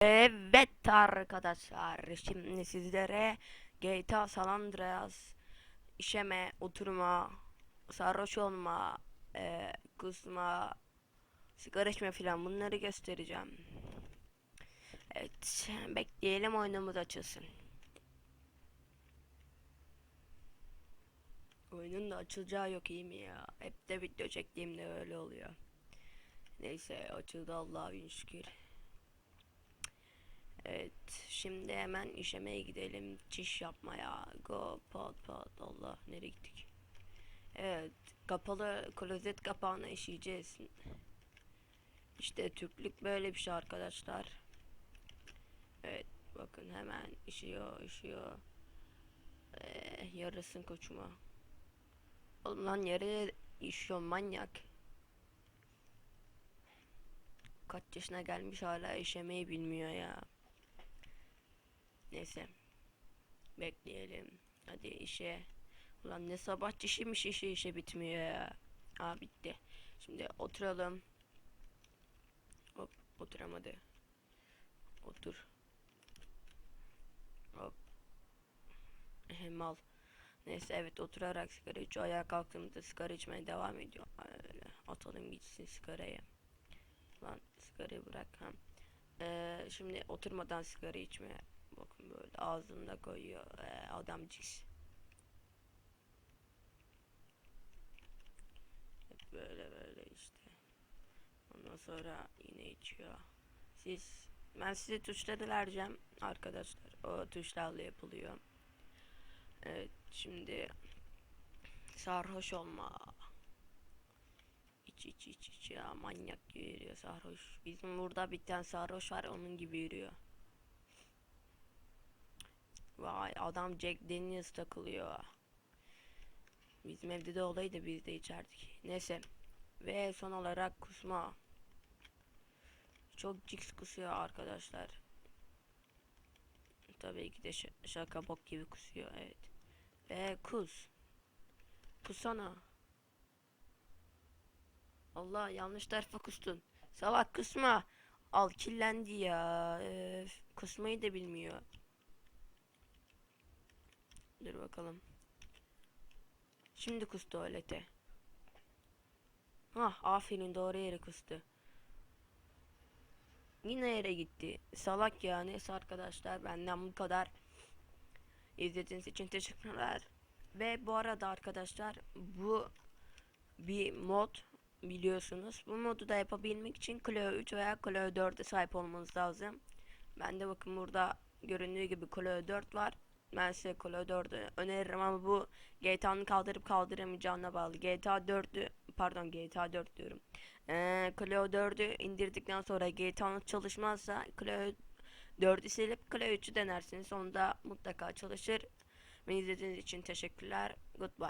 Evet arkadaşlar şimdi sizlere GTA San Andreas işeme, oturma, sarhoş olma, e, kusma, sigara içme filan bunları göstereceğim. Evet bekleyelim oyunumuz açılsın. Oyunun da açılacağı yok iyi mi ya? Hep de video çektiğimde öyle oluyor. Neyse açıldı Allah'a şükür. Evet, şimdi hemen işemeye gidelim. Çiş yapmaya. Go pat pat. Allah nereye gittik? Evet, kapalı klozet kapağına işeyeceğiz. İşte Türklük böyle bir şey arkadaşlar. Evet, bakın hemen işiyor, işiyor. Ee, yarısın koçuma. Oğlum lan yarı işiyor manyak. Kaç yaşına gelmiş hala işemeyi bilmiyor ya. Neyse. Bekleyelim. Hadi işe. Ulan ne sabah işiymiş işe işe bitmiyor ya. Aa bitti. Şimdi oturalım. Hop oturamadı. Otur. Hop. Ehe, Mal. Neyse evet oturarak sigara içiyor. Ayağa kalktığımda sigara içmeye devam ediyor. Öyle atalım gitsin sigarayı. Lan sigarayı bırak. Ee, şimdi oturmadan sigara içmeye bakın böyle ağzında koyuyor ee, adamcık. Hep böyle böyle işte. Ondan sonra yine içiyor. Siz ben size tuşları vereceğim arkadaşlar. O tuşlarla yapılıyor. Evet şimdi sarhoş olma. İç iç iç iç ya manyak gibi yürüyor sarhoş. Bizim burada bir tane sarhoş var onun gibi yürüyor. Vay adam Jack Daniels takılıyor. Bizim evde de olaydı biz de içerdik. Neyse. Ve son olarak kusma. Çok cix kusuyor arkadaşlar. Tabii ki de şaka bok gibi kusuyor evet. Ve kus. Kusana. Allah yanlış tarafa kustun. Salak kusma. Al kirlendi ya. Öf, kusmayı da bilmiyor. Dur bakalım. Şimdi kustu tuvalete. Hah aferin doğru yere kustu. Yine yere gitti. Salak ya neyse arkadaşlar benden bu kadar. İzlediğiniz için teşekkürler. Ve bu arada arkadaşlar bu bir mod biliyorsunuz. Bu modu da yapabilmek için Clio 3 veya Clio 4'e sahip olmanız lazım. Ben de bakın burada göründüğü gibi Clio 4 var. Ben size Clio 4'ü öneririm ama bu GTA'nın kaldırıp kaldıramayacağına bağlı. GTA 4'ü pardon GTA 4 diyorum. Ee, Clio 4'ü indirdikten sonra GTA'nız çalışmazsa Clio 4'ü silip Clio 3'ü denersiniz. Onda mutlaka çalışır. Beni izlediğiniz için teşekkürler. Goodbye.